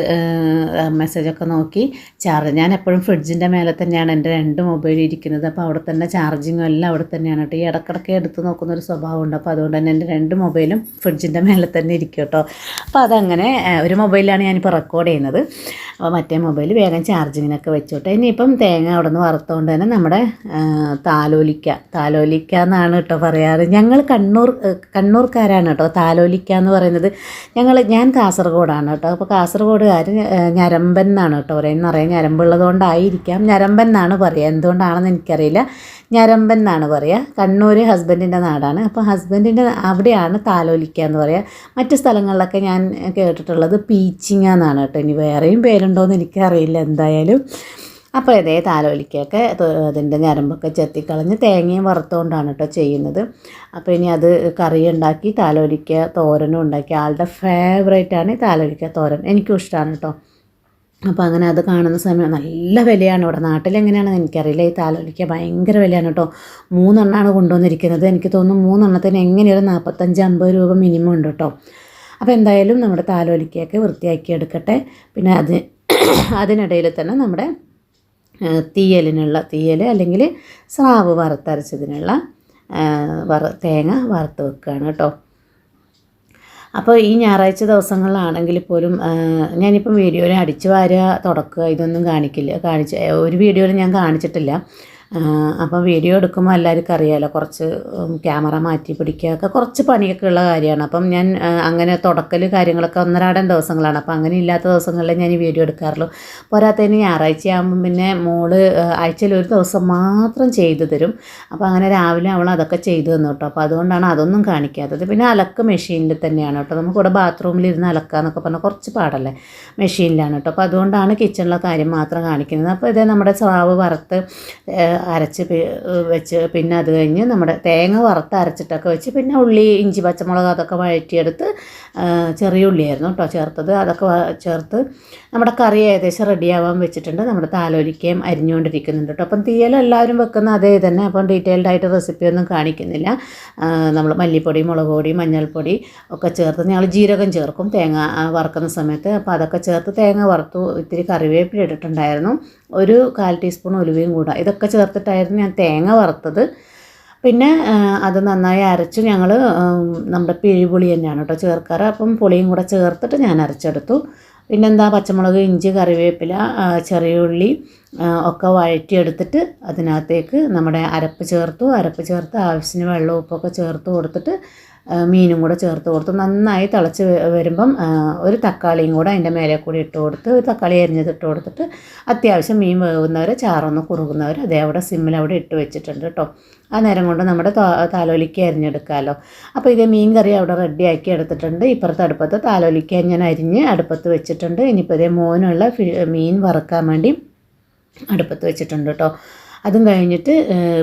മെസ്സേജൊക്കെ നോക്കി ചാർജ് ഞാൻ എപ്പോഴും ഫ്രിഡ്ജിന്റെ മേലെ തന്നെയാണ് എന്റെ രണ്ട് മൊബൈൽ ഇരിക്കുന്നത്. അപ്പോൾ അവിടെ തന്നെ ചാർജിങ്ങും എല്ലാം അവിടെ തന്നെയാണ് കേട്ടോ. ഈ ഇടക്കിടക്ക് എടുത്ത് നോക്കുന്ന ഒരു സ്വഭാവമുണ്ട് അപ്പോൾ അതുകൊണ്ട് തന്നെ എന്റെ രണ്ട് മൊബൈലും ഫ്രിഡ്ജിന്റെ മേലെ തന്നെ ഇരിക്കും കേട്ടോ. അപ്പോൾ അതങ്ങനെ ഒരു മൊബൈലാണ് ഞാനിപ്പോൾ റെക്കോർഡ് ചെയ്യുന്നത്. അപ്പോൾ മറ്റേ മൊബൈൽ വേഗം ചാർജിങ്ങിനൊക്കെ വെച്ചോട്ടെ ഇനിയിപ്പം തേങ്ങ അവിടെ നിന്ന് വറുത്തുകൊണ്ട് തന്നെ നമ്മുടെ താലോലിക്ക. താലോലിക്ക എന്നാണ് കേട്ടോ പറയാറ്. ഞങ്ങൾ കണ്ണൂർ കണ്ണൂർക്കാരാണ് കേട്ടോ. താലോലിക്ക എന്ന് പറയുന്നത് ഞങ്ങൾ ഞാൻ കാസർഗോഡാണ് കേട്ടോ. അപ്പോൾ കാസർഗോഡുകാർ ഞരമ്പൻ എന്നാണ് കേട്ടോ പറയുന്നത്. നിറയെ ഞരമ്പുള്ളതുകൊണ്ടായിരിക്കാം. ഞരമ്പൻ എന്നാണ് പറയുക. എന്തുകൊണ്ടാണെന്ന് എനിക്കറിയില്ല. ഞരമ്പൻ എന്നാണ് പറയുക. കണ്ണൂർ ഹസ്ബൻഡിന്റെ നാടാണ്. അപ്പോൾ ഹസ്ബൻഡിന്റെ അവിടെയാണ് താലോലിക്ക എന്ന് പറയുക. മറ്റ് സ്ഥലങ്ങളിലൊക്കെ ഞാൻ കേട്ടിട്ടുള്ളത് പീച്ചിങ്ങ എന്നാണ് കേട്ടോ. ഇനി വേറെയും പേരുണ്ടോയെന്ന് എനിക്കറിയില്ല എന്തായാലും. അപ്പോൾ ഇതേ താലോലിക്കൊക്കെ അതിന്റെ ഞരമ്പൊക്കെ ചെത്തിക്കളഞ്ഞ് തേങ്ങയും വറുത്തുകൊണ്ടാണ് കേട്ടോ ചെയ്യുന്നത്. അപ്പോൾ ഇനി അത് കറി ഉണ്ടാക്കി താലോലിക്ക തോരനും ഉണ്ടാക്കി. ആളുടെ ഫേവറേറ്റാണ് ഈ താലോലിക്ക തോരൻ. എനിക്കും ഇഷ്ടമാണ് കേട്ടോ. അപ്പോൾ അങ്ങനെ അത് കാണുന്ന സമയം നല്ല വിലയാണ് ഇവിടെ. നാട്ടിലെങ്ങനെയാണെന്ന് എനിക്കറിയില്ല. ഈ താലോലിക്ക ഭയങ്കര വിലയാണ് കേട്ടോ. മൂന്നെണ്ണമാണ് കൊണ്ടുവന്നിരിക്കുന്നത്. എനിക്ക് തോന്നുന്നു മൂന്നെണ്ണത്തിന് എങ്ങനെയൊരു നാൽപ്പത്തഞ്ച് അമ്പത് രൂപ മിനിമം ഉണ്ട് കേട്ടോ. അപ്പോൾ എന്തായാലും നമ്മുടെ താലോലിക്കയൊക്കെ വൃത്തിയാക്കി എടുക്കട്ടെ. പിന്നെ അത് [COUGHS] അതിനിടയിൽ തന്നെ നമ്മുടെ തീയലിനുള്ള തീയൽ അല്ലെങ്കിൽ സ്രാവ് വറുത്തരച്ചതിനുള്ള വറ തേങ്ങ വറുത്ത് വെക്കുകയാണ് കേട്ടോ. അപ്പോൾ ഈ ഞായറാഴ്ച ദിവസങ്ങളിലാണെങ്കിൽ പോലും ഞാനിപ്പം വീഡിയോയിൽ അടിച്ചു വാരുക തുടക്കുക ഇതൊന്നും കാണിക്കില്ല കാണിച്ച് ഒരു വീഡിയോയിൽ ഞാൻ കാണിച്ചിട്ടില്ല. അപ്പോൾ വീഡിയോ എടുക്കുമ്പോൾ എല്ലാവർക്കും അറിയാമല്ലോ കുറച്ച് ക്യാമറ മാറ്റി പിടിക്കുക കുറച്ച് പണിയൊക്കെ ഉള്ള കാര്യമാണ്. അപ്പം ഞാൻ അങ്ങനെ തുടക്കൽ കാര്യങ്ങളൊക്കെ ഒന്നരാടൻ ദിവസങ്ങളാണ്. അപ്പോൾ അങ്ങനെ ഇല്ലാത്ത ദിവസങ്ങളിൽ ഞാൻ ഈ വീഡിയോ എടുക്കാറുള്ളൂ. പോരാത്തതിന് ഞായറാഴ്ച ആകുമ്പം പിന്നെ മോൾ ആഴ്ചയിൽ ഒരു ദിവസം മാത്രം ചെയ്തു തരും. അപ്പോൾ അങ്ങനെ രാവിലെ അവൾ അതൊക്കെ ചെയ്തു തന്നു കേട്ടോ. അപ്പോൾ അതുകൊണ്ടാണ് അതൊന്നും കാണിക്കാത്തത്. പിന്നെ അലക്ക് മെഷീനിൽ തന്നെയാണ് കേട്ടോ. നമുക്കിവിടെ ബാത്റൂമിൽ ഇരുന്ന് അലക്കുക എന്നൊക്കെ പറഞ്ഞാൽ കുറച്ച് പാടല്ലേ മെഷീനിലാണ് കേട്ടോ. അപ്പോൾ അതുകൊണ്ടാണ് കിച്ചണിലെ കാര്യം മാത്രം കാണിക്കുന്നത്. അപ്പോൾ ഇതേ നമ്മുടെ സ്രാവ് വറുത്ത് അരച്ച് വെച്ച് പിന്നെ അത് കഴിഞ്ഞ് നമ്മുടെ തേങ്ങ വറുത്ത് അരച്ചിട്ടൊക്കെ വെച്ച് പിന്നെ ഉള്ളി ഇഞ്ചി പച്ചമുളക് അതൊക്കെ വഴറ്റിയെടുത്ത് ചെറിയ ഉള്ളിയായിരുന്നു കേട്ടോ ചേർത്തത്. അതൊക്കെ ചേർത്ത് നമ്മുടെ കറി ഏകദേശം റെഡിയാവാൻ വെച്ചിട്ടുണ്ട്. നമ്മുടെ താലോലിക്കയും അരിഞ്ഞുകൊണ്ടിരിക്കുന്നുണ്ട് കേട്ടോ. അപ്പം തീയൽ എല്ലാവരും വെക്കുന്ന അതേ തന്നെ. അപ്പം ഡീറ്റെയിൽഡ് ആയിട്ട് റെസിപ്പി ഒന്നും കാണിക്കുന്നില്ല. നമ്മൾ മല്ലിപ്പൊടി മുളക് പൊടി മഞ്ഞൾപ്പൊടി ഒക്കെ ചേർത്ത് ഞങ്ങൾ ജീരകം ചേർക്കും തേങ്ങ വറുക്കുന്ന സമയത്ത്. അപ്പോൾ അതൊക്കെ ചേർത്ത് തേങ്ങ വറുത്തു ഇത്തിരി കറിവേപ്പില ഇട്ടിട്ടുണ്ടായിരുന്നു. ഒരു കാൽ ടീസ്പൂൺ ഉലുവയും കൂടുക ഇതൊക്കെ ചേർത്തിട്ടായിരുന്നു ഞാൻ തേങ്ങ വറുത്തത്. പിന്നെ അത് നന്നായി അരച്ച് ഞങ്ങൾ നമ്മുടെ പിഴിപുളി തന്നെയാണ് കേട്ടോ ചേർക്കാറ്. അപ്പം പുളിയും കൂടെ ചേർത്തിട്ട് ഞാൻ അരച്ചെടുത്തു. പിന്നെന്താ പച്ചമുളക് ഇഞ്ചി കറിവേപ്പില ചെറിയുള്ളി ഒക്കെ വഴറ്റിയെടുത്തിട്ട് അതിനകത്തേക്ക് നമ്മുടെ അരപ്പ് ചേർത്തു. അരപ്പ് ചേർത്ത് ആവശ്യത്തിന് വെള്ളവും ഉപ്പൊക്കെ ചേർത്ത് കൊടുത്തിട്ട് മീനും കൂടെ ചേർത്ത് കൊടുത്ത് നന്നായി തിളച്ച് വരുമ്പം ഒരു തക്കാളിയും കൂടെ അതിന്റെ മേലെ കൂടി ഇട്ട് കൊടുത്ത് ഒരു തക്കാളി അരിഞ്ഞത് ഇട്ട് കൊടുത്തിട്ട് അത്യാവശ്യം മീൻ വേകുന്നവർ ചാറൊന്ന് കുറുകുന്നവർ അതേ അവിടെ സിമ്മിൽ അവിടെ ഇട്ട് വെച്ചിട്ടുണ്ട് കേട്ടോ. ആ നേരം കൊണ്ട് നമ്മുടെ താലോലിക്ക അരിഞ്ഞെടുക്കാമല്ലോ അപ്പോൾ ഇതേ മീൻ കറി അവിടെ റെഡിയാക്കി എടുത്തിട്ടുണ്ട്. ഇപ്പുറത്തെ അടുപ്പത്ത് താലോലിക്ക ഞാൻ അരിഞ്ഞ് അടുപ്പത്ത് വെച്ചിട്ടുണ്ട്. ഇനിയിപ്പോൾ ഇതേ മോനുള്ള മീൻ വറുക്കാൻ വേണ്ടി അടുപ്പത്ത് വെച്ചിട്ടുണ്ട് കേട്ടോ. അതും കഴിഞ്ഞിട്ട്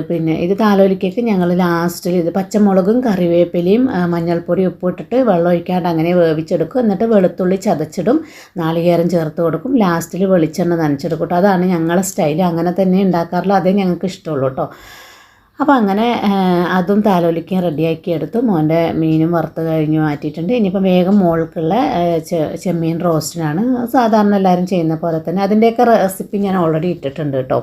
പിന്നെ ഇത് താലോലിക്കൊക്കെ ഞങ്ങൾ ലാസ്റ്റിൽ ഇത് പച്ചമുളകും കറിവേപ്പിലയും മഞ്ഞൾപ്പൊടി ഉപ്പിട്ടിട്ട് വെള്ളം ഒഴിക്കാണ്ട് അങ്ങനെ വേവിച്ചെടുക്കും. എന്നിട്ട് വെളുത്തുള്ളി ചതച്ചിടും. നാളികേരം ചേർത്ത് കൊടുക്കും. ലാസ്റ്റിൽ വെളിച്ചെണ്ണ നനച്ചെടുക്കും കേട്ടോ അതാണ് ഞങ്ങളെ സ്റ്റൈൽ അങ്ങനെ തന്നെ ഉണ്ടാക്കാറുള്ളൂ അതേ ഞങ്ങൾക്ക് ഇഷ്ടമുള്ളൂ കേട്ടോ അപ്പോൾ അങ്ങനെ അതും താലോലിക്കാൻ റെഡിയാക്കി എടുത്തു. മോന്റെ മീനും വറുത്ത് കഴിഞ്ഞ് മാറ്റിയിട്ടുണ്ട്. ഇനിയിപ്പോൾ വേഗം മോൾക്കുള്ള ചെമ്മീൻ റോസ്റ്റിനാണ്. സാധാരണ എല്ലാവരും ചെയ്യുന്ന പോലെ തന്നെ. അതിന്റെയൊക്കെ റെസിപ്പി ഞാൻ ഓൾറെഡി ഇട്ടിട്ടുണ്ട് കേട്ടോ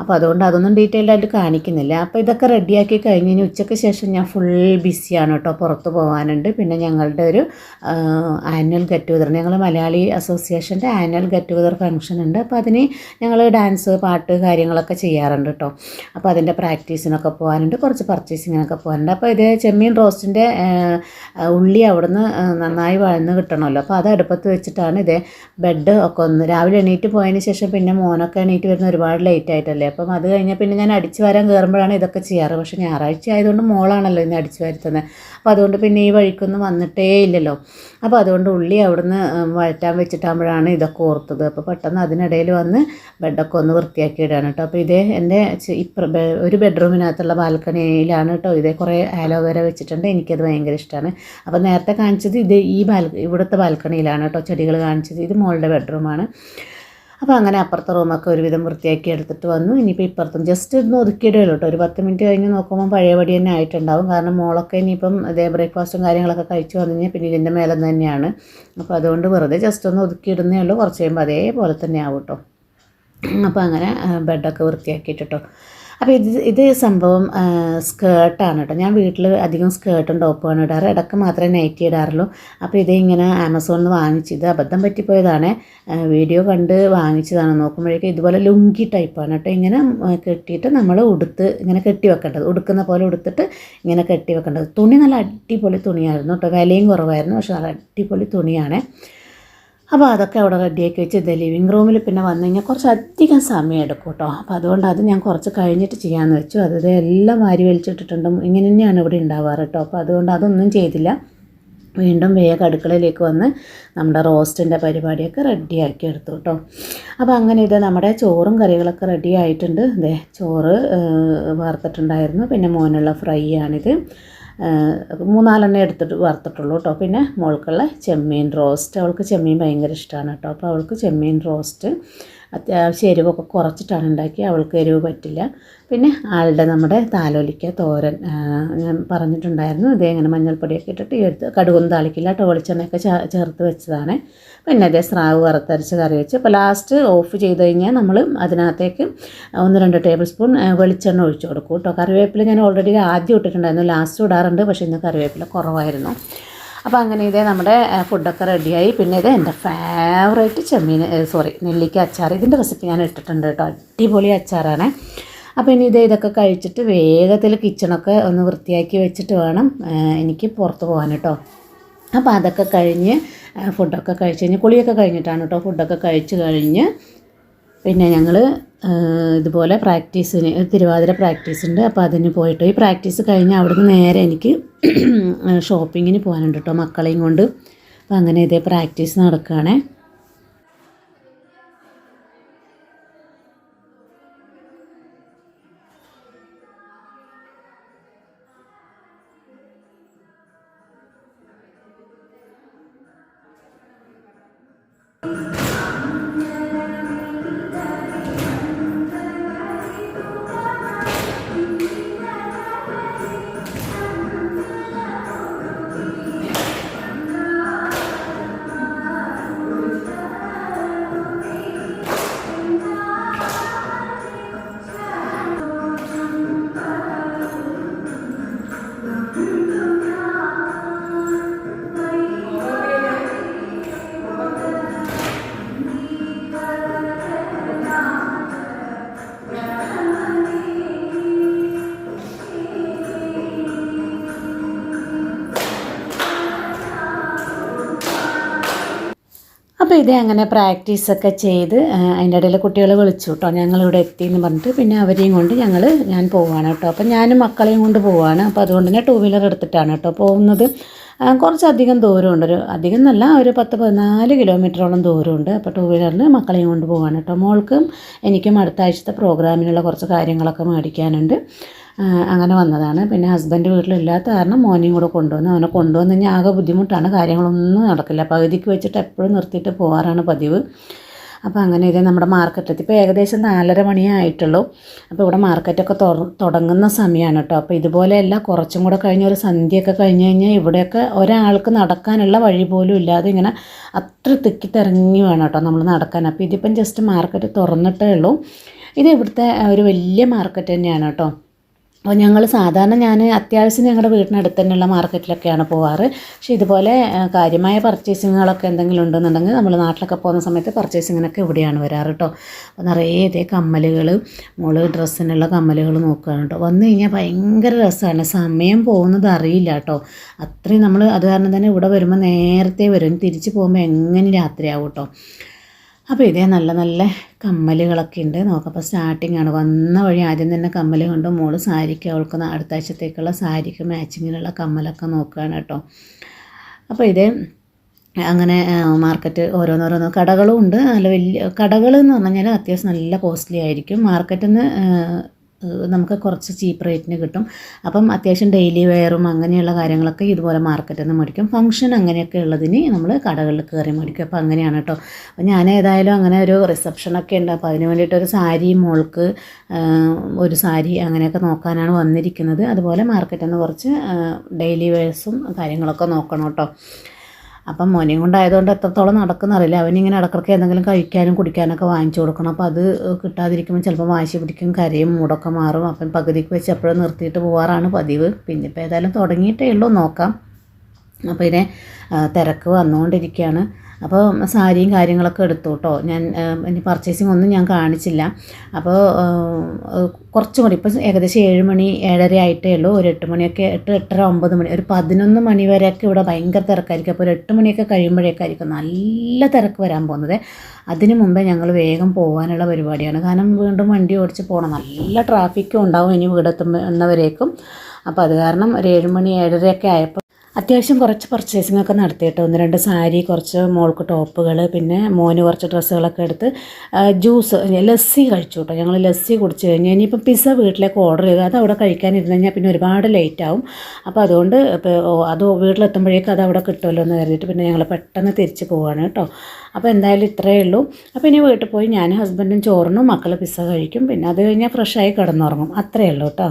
അപ്പോൾ അതുകൊണ്ട് അതൊന്നും ഡീറ്റെയിൽഡ് ആയിട്ട് കാണിക്കുന്നില്ല. അപ്പോൾ ഇതൊക്കെ റെഡിയാക്കി കഴിഞ്ഞ് ഇനി ഉച്ചയ്ക്ക് ശേഷം ഞാൻ ഫുൾ ബിസിയാണ് കേട്ടോ. പുറത്ത് പോകാനുണ്ട് പിന്നെ ഞങ്ങളുടെ ഒരു ആനുവൽ ഗെറ്റ് ടുഗദർ ഞങ്ങൾ മലയാളി അസോസിയേഷന്റെ ആനുവൽ ഗെറ്റ് ടുഗദർ ഫംഗ്ഷൻ ഉണ്ട്. അപ്പോൾ അതിന് ഞങ്ങൾ ഡാൻസ് പാട്ട് കാര്യങ്ങളൊക്കെ ചെയ്യാറുണ്ട് കേട്ടോ. അപ്പോൾ അതിന്റെ പ്രാക്ടീസിനൊക്കെ പോകാനുണ്ട് കുറച്ച് പർച്ചേസിങ്ങിനൊക്കെ പോകാനുണ്ട് അപ്പോൾ ഇത് ചെമ്മീൻ റോസ്റ്റിന്റെ ഉള്ളി അവിടുന്ന് നന്നായി വഴന്ന് കിട്ടണമല്ലോ. അപ്പോൾ അത് അടുപ്പത്ത് വെച്ചിട്ടാണ് ഇതേ ബെഡ് ഒക്കെ ഒന്ന് രാവിലെ എണീറ്റ് പോയതിന് ശേഷം പിന്നെ മോനൊക്കെ എണീറ്റ് വരുന്ന ഒരുപാട് ലേറ്റ് ആയിട്ടല്ലേ? അപ്പം അത് കഴിഞ്ഞാൽ പിന്നെ ഞാൻ അടിച്ചു വരാൻ കയറുമ്പോഴാണ് ഇതൊക്കെ ചെയ്യാറ്. പക്ഷേ ഞായറാഴ്ച ആയതുകൊണ്ട് മോളാണല്ലോ ഇന്ന് അടിച്ചു വരുത്തുന്നത് അപ്പോൾ അതുകൊണ്ട് പിന്നെ ഈ വഴിക്കൊന്നും വന്നിട്ടേ ഇല്ലല്ലോ. അപ്പോൾ അതുകൊണ്ട് ഉള്ളി അവിടുന്ന് വഴറ്റാൻ വെച്ചിട്ടാകുമ്പോഴാണ് ഇതൊക്കെ ഓർത്തത്. അപ്പോൾ പെട്ടെന്ന് അതിനിടയിൽ വന്ന് ബെഡൊക്കെ ഒന്ന് വൃത്തിയാക്കി ഇടാണ് കേട്ടോ. അപ്പോൾ ഇതേ എന്റെ ഒരു ബെഡ്റൂമിനകത്തുള്ള ബാൽക്കണിയിലാണ് കേട്ടോ. ഇതേ കുറേ ആലോവേര വെച്ചിട്ടുണ്ട്. എനിക്കത് ഭയങ്കര ഇഷ്ടമാണ് അപ്പോൾ നേരത്തെ കാണിച്ചത് ഇത് ഈ ബാൽ ഇവിടുത്തെ ബാൽക്കണിയിലാണ് കേട്ടോ ചെടികൾ കാണിച്ചത്. ഇത് മോളുടെ ബെഡ്റൂമാണ്. അപ്പോൾ അങ്ങനെ അപ്പുറത്തെ റൂമൊക്കെ ഒരുവിധം വൃത്തിയാക്കി എടുത്തിട്ട് വന്നു. ഇനിയിപ്പോൾ ഇപ്പുറത്തും ജസ്റ്റ് ഒന്ന് ഒതുക്കിയിടുമല്ലോ കേട്ടോ. ഒരു പത്ത് മിനിറ്റ് കഴിഞ്ഞ് നോക്കുമ്പോൾ പഴയപടി തന്നെ ആയിട്ടുണ്ടാവും. കാരണം മോളൊക്കെ ഇനിയിപ്പം ഇതേ ബ്രേക്ക്ഫാസ്റ്റും കാര്യങ്ങളൊക്കെ കഴിച്ചു വന്നു കഴിഞ്ഞാൽ പിന്നെ ഇതിന്റെ മേലെ തന്നെയാണ്. അപ്പോൾ അതുകൊണ്ട് വെറുതെ ജസ്റ്റ് ഒന്ന് ഒതുക്കിയിടുന്നേ ഉള്ളൂ. കുറച്ച് കഴിയുമ്പോൾ അതേപോലെ തന്നെ ആവും കേട്ടോ. അപ്പോൾ അങ്ങനെ ബെഡൊക്കെ വൃത്തിയാക്കിയിട്ട് അപ്പോൾ ഇത് ഇത് സംഭവം സ്കേർട്ടാണ് കേട്ടോ ഞാൻ വീട്ടിൽ അധികം സ്കേർട്ടും ടോപ്പുമാണ് ഇടാറ്. ഇടയ്ക്ക് മാത്രമേ നൈറ്റി ഇടാറുള്ളൂ. അപ്പോൾ ഇത് ഇങ്ങനെ ആമസോണിൽ നിന്ന് വാങ്ങിച്ചു ഇത് അബദ്ധം പറ്റിപ്പോയതാണ്. വീഡിയോ കണ്ട് വാങ്ങിച്ചതാണ്. നോക്കുമ്പോഴേക്കും ഇതുപോലെ ലുങ്കി ടൈപ്പാണ് കേട്ടോ ഇങ്ങനെ കെട്ടിയിട്ട് നമ്മൾ ഉടുത്ത് ഇങ്ങനെ കെട്ടി വെക്കേണ്ടത്. ഉടുക്കുന്ന പോലെ ഉടുത്തിട്ട് ഇങ്ങനെ കെട്ടി വെക്കേണ്ടത്. തുണി നല്ല അടിപൊളി തുണിയായിരുന്നു കേട്ടോ വിലയും കുറവായിരുന്നു. പക്ഷെ നല്ല അടിപൊളി തുണിയാണ്. അപ്പോൾ അതൊക്കെ അവിടെ റെഡിയാക്കി വെച്ച് ഇത് ലിവിങ് റൂമിൽ പിന്നെ വന്നു കഴിഞ്ഞാൽ കുറച്ച് അധികം സമയം എടുക്കും കേട്ടോ. അപ്പോൾ അതുകൊണ്ട് അത് ഞാൻ കുറച്ച് കഴിഞ്ഞിട്ട് ചെയ്യാമെന്ന് വെച്ചു. അത് എല്ലാം വാരി വലിച്ചിട്ടിട്ടുണ്ട്. ഇങ്ങനെ തന്നെയാണ് ഇവിടെ ഉണ്ടാവാറ് കേട്ടോ. അപ്പോൾ അതുകൊണ്ട് അതൊന്നും ചെയ്തില്ല. വീണ്ടും വേഗം അടുക്കളയിലേക്ക് വന്ന് നമ്മുടെ റോസ്റ്റിന്റെ പരിപാടിയൊക്കെ റെഡിയാക്കി എടുത്തു കേട്ടോ. അപ്പോൾ അങ്ങനെ ഇത് നമ്മുടെ ചോറും കറികളൊക്കെ റെഡി ആയിട്ടുണ്ട് അതെ ചോറ് വറുത്തിട്ടുണ്ടായിരുന്നു. പിന്നെ മോനുള്ള ഫ്രൈ ആണിത്. മൂന്നാലെണ്ണം എടുത്തിട്ട് വറുത്തിട്ടുള്ളൂ കേട്ടോ. പിന്നെ മോൾക്കുള്ള ചെമ്മീൻ റോസ്റ്റ്. അവൾക്ക് ചെമ്മീൻ ഭയങ്കര ഇഷ്ടമാണ് കേട്ടോ. അപ്പോൾ അവൾക്ക് ചെമ്മീൻ റോസ്റ്റ്. അത്യാവശ്യം എരിവൊക്കെ കുറച്ചിട്ടാണ് ഉണ്ടാക്കി അവൾക്ക് എരിവ് പറ്റില്ല. പിന്നെ ആളുടെ നമ്മുടെ താലോലിക്ക തോരൻ ഞാൻ പറഞ്ഞിട്ടുണ്ടായിരുന്നു. ഇതേ ഇങ്ങനെ മഞ്ഞൾപ്പൊടിയൊക്കെ ഇട്ടിട്ട് എടുത്ത് കടുകൊന്നും താളിക്കില്ല കേട്ടോ വെളിച്ചെണ്ണയൊക്കെ ചേർത്ത് വെച്ചതാണ്. പിന്നെ അതേ സ്രാവ് വറുത്തരച്ച് കറി വെച്ച്. അപ്പോൾ ലാസ്റ്റ് ഓഫ് ചെയ്ത് കഴിഞ്ഞാൽ നമ്മൾ അതിനകത്തേക്ക് ഒന്ന് രണ്ട് ടേബിൾ സ്പൂൺ വെളിച്ചെണ്ണ ഒഴിച്ചു കൊടുക്കും കേട്ടോ. കറിവേപ്പില ഞാൻ ഓൾറെഡി ആദ്യം ഇട്ടിട്ടുണ്ടായിരുന്നു. ലാസ്റ്റ് ഇടാറുണ്ട് പക്ഷേ ഇന്ന് കറിവേപ്പില കുറവായിരുന്നു. അപ്പോൾ അങ്ങനെ ഇതേ നമ്മുടെ ഫുഡൊക്കെ റെഡിയായി പിന്നെ ഇത് എന്റെ ഫേവറേറ്റ് ചെമ്മീൻ സോറി നെല്ലിക്ക അച്ചാർ ഇതിന്റെ റെസിപ്പി ഞാൻ ഇട്ടിട്ടുണ്ട് കേട്ടോ. അടിപൊളി അച്ചാറാണ്. അപ്പോൾ ഇനി ഇത് ഇതൊക്കെ കഴിച്ചിട്ട് വേഗത്തിൽ കിച്ചണൊക്കെ ഒന്ന് വൃത്തിയാക്കി വെച്ചിട്ട് വേണം എനിക്ക് പുറത്ത് പോകാൻ കേട്ടോ. അപ്പോൾ അതൊക്കെ കഴിഞ്ഞ് ഫുഡൊക്കെ കഴിച്ച് കഴിഞ്ഞ് കുളിയൊക്കെ കഴിഞ്ഞിട്ടാണ് കേട്ടോ. ഫുഡൊക്കെ കഴിച്ച് കഴിഞ്ഞ് പിന്നെ ഞങ്ങൾ ഇതുപോലെ പ്രാക്ടീസിന് തിരുവാതിര പ്രാക്ടീസ് ഉണ്ട് അപ്പോൾ അതിന് പോയിട്ട് ഈ പ്രാക്ടീസ് കഴിഞ്ഞ് അവിടുന്ന് നേരെ എനിക്ക് [CLEARS THROAT] ഷോപ്പിങ്ങിന് പോകാനുണ്ട് കേട്ടോ മക്കളെയും കൊണ്ട്. അപ്പോൾ അങ്ങനെ ഇതേ പ്രാക്ടീസ് നടക്കുകയാണേ. അപ്പോൾ ഇതേ അങ്ങനെ പ്രാക്ടീസൊക്കെ ചെയ്ത് അതിന്റെ ഇടയിൽ കുട്ടികൾ വിളിച്ചു കേട്ടോ. ഞങ്ങളിവിടെ എത്തി എന്ന് പറഞ്ഞിട്ട് പിന്നെ അവരെയും കൊണ്ട് ഞങ്ങൾ ഞാൻ പോവാണ് കേട്ടോ. അപ്പോൾ ഞാനും മക്കളെയും കൊണ്ട് പോവാണ്. അപ്പോൾ അതുകൊണ്ട് തന്നെ ടൂ വീലർ എടുത്തിട്ടാണ് കേട്ടോ പോകുന്നത്. കുറച്ചധികം ദൂരമുണ്ട്. ഒരു അധികം എന്നല്ല ഒരു പത്ത് പതിനാല് കിലോമീറ്ററോളം ദൂരമുണ്ട്. അപ്പോൾ ടൂ വീലറിൽ മക്കളെയും കൊണ്ട് പോവാണ് കേട്ടോ. മോൾക്കും എനിക്കും അടുത്ത ആഴ്ചത്തെ പ്രോഗ്രാമിനുള്ള കുറച്ച് കാര്യങ്ങളൊക്കെ മേടിക്കാനുണ്ട്. അങ്ങനെ വന്നതാണ്. പിന്നെ ഹസ്ബൻഡ് വീട്ടിലില്ലാത്ത കാരണം മോനെയും കൂടെ കൊണ്ടുവന്നു. അവനെ കൊണ്ടുവന്നു കഴിഞ്ഞാൽ ആകെ ബുദ്ധിമുട്ടാണ്. കാര്യങ്ങളൊന്നും നടക്കില്ല. പകുതിക്ക് വെച്ചിട്ട് എപ്പോഴും നിർത്തിയിട്ട് പോകാറാണ് പതിവ്. അപ്പോൾ അങ്ങനെ ഇത് നമ്മുടെ മാർക്കറ്റെത്തി ഇപ്പോൾ ഏകദേശം നാലര മണിയേ ആയിട്ടുള്ളൂ അപ്പോൾ ഇവിടെ മാർക്കറ്റൊക്കെ തുടങ്ങുന്ന സമയമാണ് കേട്ടോ അപ്പോൾ ഇതുപോലെയല്ല കുറച്ചും കൂടെ കഴിഞ്ഞ ഒരു സന്ധ്യയൊക്കെ കഴിഞ്ഞ് കഴിഞ്ഞാൽ ഇവിടെയൊക്കെ ഒരാൾക്ക് നടക്കാനുള്ള വഴി പോലും ഇല്ലാതെ ഇങ്ങനെ അത്ര തിക്കിത്തിറങ്ങി വേണം കേട്ടോ നമ്മൾ നടക്കാൻ. അപ്പോൾ ഇതിപ്പം ജസ്റ്റ് മാർക്കറ്റ് തുറന്നിട്ടേ ഉള്ളൂ. ഇത് ഇവിടുത്തെ ഒരു വലിയ മാർക്കറ്റ് തന്നെയാണ് കേട്ടോ അപ്പോൾ ഞങ്ങൾ സാധാരണ ഞാൻ അത്യാവശ്യം ഞങ്ങളുടെ വീടിനടുത്ത് തന്നെയുള്ള മാർക്കറ്റിലൊക്കെയാണ് പോവാറ്. പക്ഷേ ഇതുപോലെ കാര്യമായ പർച്ചേസിങ്ങുകളൊക്കെ എന്തെങ്കിലും ഉണ്ടെന്നുണ്ടെങ്കിൽ നമ്മൾ നാട്ടിലൊക്കെ പോകുന്ന സമയത്ത് പർച്ചേസിങ്ങിനൊക്കെ ഇവിടെയാണ് വരാറ് കേട്ടോ അപ്പോൾ നിറയെ ഇതേ കമ്മലുകൾ മോൾ ഡ്രസ്സിനുള്ള കമ്മലുകൾ നോക്കുകയാണ് കേട്ടോ വന്നു കഴിഞ്ഞാൽ ഭയങ്കര രസമാണ് സമയം പോകുന്നത് അറിയില്ല കേട്ടോ അത്രയും നമ്മൾ അത് കാരണം തന്നെ ഇവിടെ വരുമ്പോൾ നേരത്തെ വരും. തിരിച്ച് പോകുമ്പോൾ എങ്ങനെ രാത്രിയാവും കേട്ടോ അപ്പോൾ ഇതേ നല്ല നല്ല കമ്മലുകളൊക്കെ ഉണ്ട്. നോക്കപ്പോൾ സ്റ്റാർട്ടിംഗ് ആണ്. വന്ന വഴി ആദ്യം തന്നെ കമ്മൽ കൊണ്ട്. മോൾ സാരിക്ക് അവൾക്ക് അടുത്ത ആഴ്ചത്തേക്കുള്ള സാരിക്ക് മാച്ചിങ്ങിനുള്ള കമ്മലൊക്കെ നോക്കുകയാണ് കേട്ടോ. അപ്പോൾ ഇത് അങ്ങനെ മാർക്കറ്റ് ഓരോന്നോരോന്നോ കടകളും ഉണ്ട്. നല്ല വലിയ കടകൾ എന്ന് പറഞ്ഞു കഴിഞ്ഞാൽ അത്യാവശ്യം നല്ല കോസ്റ്റ്ലി ആയിരിക്കും. മാർക്കറ്റിൽ നിന്ന് നമുക്ക് കുറച്ച് ചീപ്പ് റേറ്റിന് കിട്ടും. അപ്പം അത്യാവശ്യം ഡെയിലി വെയറും അങ്ങനെയുള്ള കാര്യങ്ങളൊക്കെ ഇതുപോലെ മാർക്കറ്റിൽ നിന്ന് മേടിക്കും. ഫംഗ്ഷൻ അങ്ങനെയൊക്കെ ഉള്ളതിന് നമ്മൾ കടകളിൽ കയറി മേടിക്കും. അപ്പോൾ അങ്ങനെയാണ് കേട്ടോ അപ്പോൾ ഞാൻ ഏതായാലും അങ്ങനെ ഒരു റിസപ്ഷനൊക്കെ ഉണ്ട്. അപ്പോൾ അതിന് വേണ്ടിയിട്ട് ഒരു സാരി മോൾക്ക് ഒരു സാരി അങ്ങനെയൊക്കെ നോക്കാനാണ് വന്നിരിക്കുന്നത്. അതുപോലെ മാർക്കറ്റിൽ നിന്ന് കുറച്ച് ഡെയിലി വെയർസും കാര്യങ്ങളൊക്കെ നോക്കണം കേട്ടോ അപ്പം മോനെയും കൊണ്ടായതുകൊണ്ട് എത്രത്തോളം നടക്കുന്നറിയില്ല. അവനിങ്ങനെ ഇടക്കിടക്ക് എന്തെങ്കിലും കഴിക്കാനും കുടിക്കാനൊക്കെ വാങ്ങിച്ചു കൊടുക്കണം. അപ്പോൾ അത് കിട്ടാതിരിക്കുമ്പോൾ ചിലപ്പോൾ വാശി പിടിക്കും കരയും മൂടൊക്കെ മാറും. അപ്പം പകുതിക്ക് വെച്ച് എപ്പോഴും നിർത്തിയിട്ട് പോകാറാണ് പതിവ്. പിന്നെ ഇപ്പോൾ ഏതായാലും തുടങ്ങിയിട്ടേ ഉള്ളൂ. നോക്കാം. അപ്പോൾ ഇതിനെ തിരക്ക് വന്നുകൊണ്ടിരിക്കുകയാണ്. അപ്പോൾ സാരിയും കാര്യങ്ങളൊക്കെ എടുത്തു കേട്ടോ. ഞാൻ ഇനി പർച്ചേസിങ് ഒന്നും ഞാൻ കാണിച്ചില്ല. അപ്പോൾ കുറച്ചും കൂടി ഇപ്പോൾ ഏകദേശം ഏഴ് മണി ഏഴര ആയിട്ടേ ഉള്ളൂ. ഒരു എട്ട് മണിയൊക്കെ എട്ട് എട്ടര ഒമ്പത് മണി ഒരു പതിനൊന്ന് മണി വരെയൊക്കെ ഇവിടെ ഭയങ്കര തിരക്കായിരിക്കും. അപ്പോൾ ഒരു എട്ട് മണിയൊക്കെ കഴിയുമ്പോഴേക്കായിരിക്കും നല്ല തിരക്ക് വരാൻ പോകുന്നത്. അതിന് മുമ്പേ ഞങ്ങൾ വേഗം പോകാനുള്ള പരിപാടിയാണ്. കാരണം വീണ്ടും വണ്ടി ഓടിച്ച് പോകണം. നല്ല ട്രാഫിക്കും ഉണ്ടാവും ഇനി വീടെത്തുമ്പോൾ എന്നവരേക്കും. അപ്പോൾ അത് കാരണം ഒരു ഏഴ് മണി ഏഴരയൊക്കെ ആയപ്പോൾ അത്യാവശ്യം കുറച്ച് പർച്ചേസിംഗ് ഒക്കെ നടത്തി കേട്ടോ. ഒന്ന് രണ്ട് സാരി കുറച്ച് മോൾക്ക് ടോപ്പുകൾ പിന്നെ മോന് കുറച്ച് ഡ്രസ്സുകളൊക്കെ എടുത്ത് ജ്യൂസ് ലസ്സി കഴിച്ചു കേട്ടോ. ഞങ്ങൾ ലസ്സി കുടിച്ച് കഴിഞ്ഞ് ഇനിയിപ്പം പിസ്സ വീട്ടിലേക്ക് ഓർഡർ ചെയ്തു. അത് അവിടെ കഴിക്കാനിരുന്ന് കഴിഞ്ഞാൽ പിന്നെ ഒരുപാട് ലേറ്റ് ആവും. അപ്പോൾ അതുകൊണ്ട് അത് വീട്ടിലെത്തുമ്പോഴേക്കും അത് അവിടെ കിട്ടുമല്ലോ എന്ന് കരുതിയിട്ട് പിന്നെ ഞങ്ങൾ പെട്ടെന്ന് തിരിച്ച് പോവാണ് കേട്ടോ. അപ്പോൾ എന്തായാലും ഇത്രയേ ഉള്ളൂ. അപ്പോൾ ഇനി വീട്ടിൽ പോയി ഞാൻ ഹസ്ബൻഡും ചോറിനും മക്കൾ പിസ്സ കഴിക്കും. പിന്നെ അത് കഴിഞ്ഞാൽ ഫ്രഷായി കിടന്നുറങ്ങും. അത്രയേ ഉള്ളൂ കേട്ടോ.